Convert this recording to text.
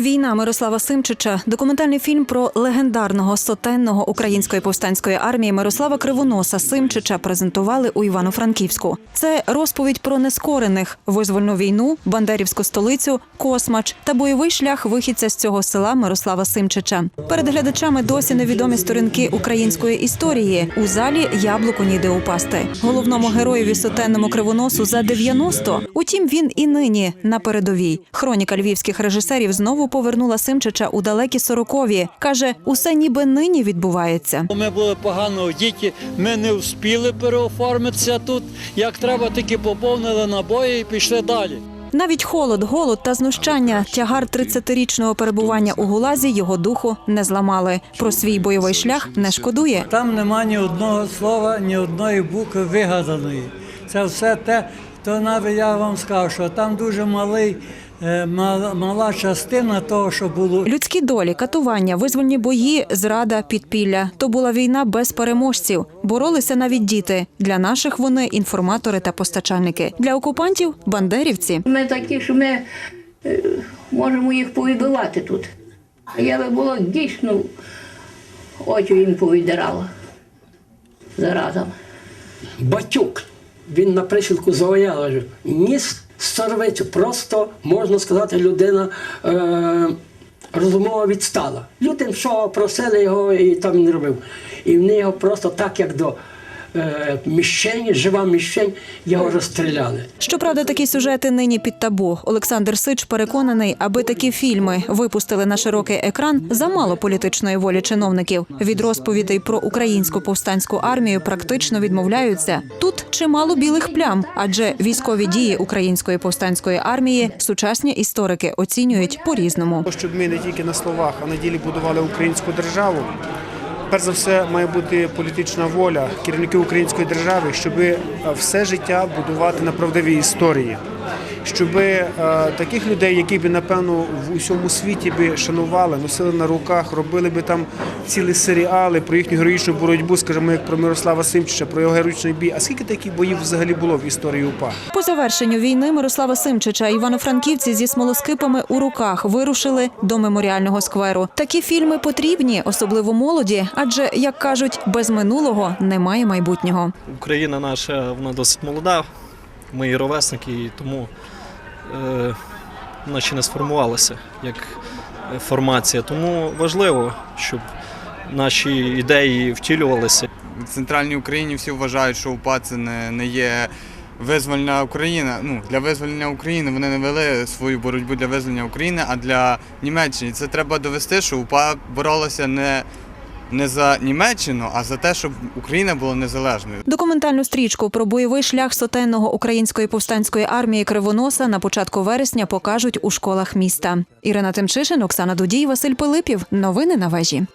Війна Мирослава Симчича документальний фільм про легендарного сотенного української повстанської армії Мирослава Кривоноса Симчича презентували у Івано-Франківську. Це розповідь про нескорених, визвольну війну, бандерівську столицю, космач та бойовий шлях вихідця з цього села Мирослава Симчича. Перед глядачами досі невідомі сторінки української історії. У залі яблуко ніде упасти. Головному героєві сотенному кривоносу за 90. Утім, він і нині на передовій. Хроніка львівських режисерів знову повернула Симчича у далекі сорокові. каже, усе ніби нині відбувається. Ми були погано діти, ми не встигли переоформитися тут. Як треба, тільки поповнили набої і пішли далі. Навіть холод, голод та знущання, тягар 30-річного перебування у гулазі його духу не зламали. Про свій бойовий шлях не шкодує. Там нема ні одного слова, ні одної букви вигаданої. Це все те, то навіть я вам скажу, що там дуже малий, мала, мала частина того, що було. Людські долі, катування, визвольні бої, зрада, підпілля. То була війна без переможців. Боролися навіть діти. Для наших вони інформатори та постачальники. Для окупантів бандерівці. Ми такі, що ми е, можемо їх повибивати тут. А я би було дійсно очі їм повидирала заразом. Батюк. Він на присілку завояв, ніс сорвицю. Просто можна сказати, людина е, розумово відстала. Люди що просили його і там не робив. І вони його просто так, як до міщень, жива міщень, його розстріляли. Щоправда, такі сюжети нині під табу. Олександр Сич переконаний, аби такі фільми випустили на широкий екран, замало політичної волі чиновників. Від розповідей про українську повстанську армію практично відмовляються. Тут чимало білих плям, адже військові дії української повстанської армії сучасні історики оцінюють по-різному. Щоб ми не тільки на словах, а на ділі будували українську державу. Перш за все, має бути політична воля керівників української держави, щоб все життя будувати на правдивій історії, щоб таких людей, які б напевно в усьому світі би шанували, носили на руках, робили би там цілі серіали про їхню героїчну боротьбу, скажімо, як про Мирослава Симчича, про його героїчний бій. А скільки таких боїв взагалі було в історії УПА? По завершенню війни Мирослава Симчича івано-франківці зі смолоскипами у руках вирушили до меморіального скверу. Такі фільми потрібні, особливо молоді, адже як кажуть, без минулого немає майбутнього. Україна наша вона досить молода, ми її ровесники, і тому е, вона ще не сформувалася як формація. Тому важливо, щоб наші ідеї втілювалися. В центральній Україні всі вважають, що УПА це не, не є визвольна Україна. Ну, для визволення України вони не вели свою боротьбу для визволення України, а для Німеччини. Це треба довести, що УПА боролася не, не за Німеччину, а за те, щоб Україна була незалежною. Документальну стрічку про бойовий шлях сотенного української повстанської армії Кривоноса на початку вересня покажуть у школах міста. Ірина Тимчишин, Оксана Дудій, Василь Пилипів. Новини на вежі.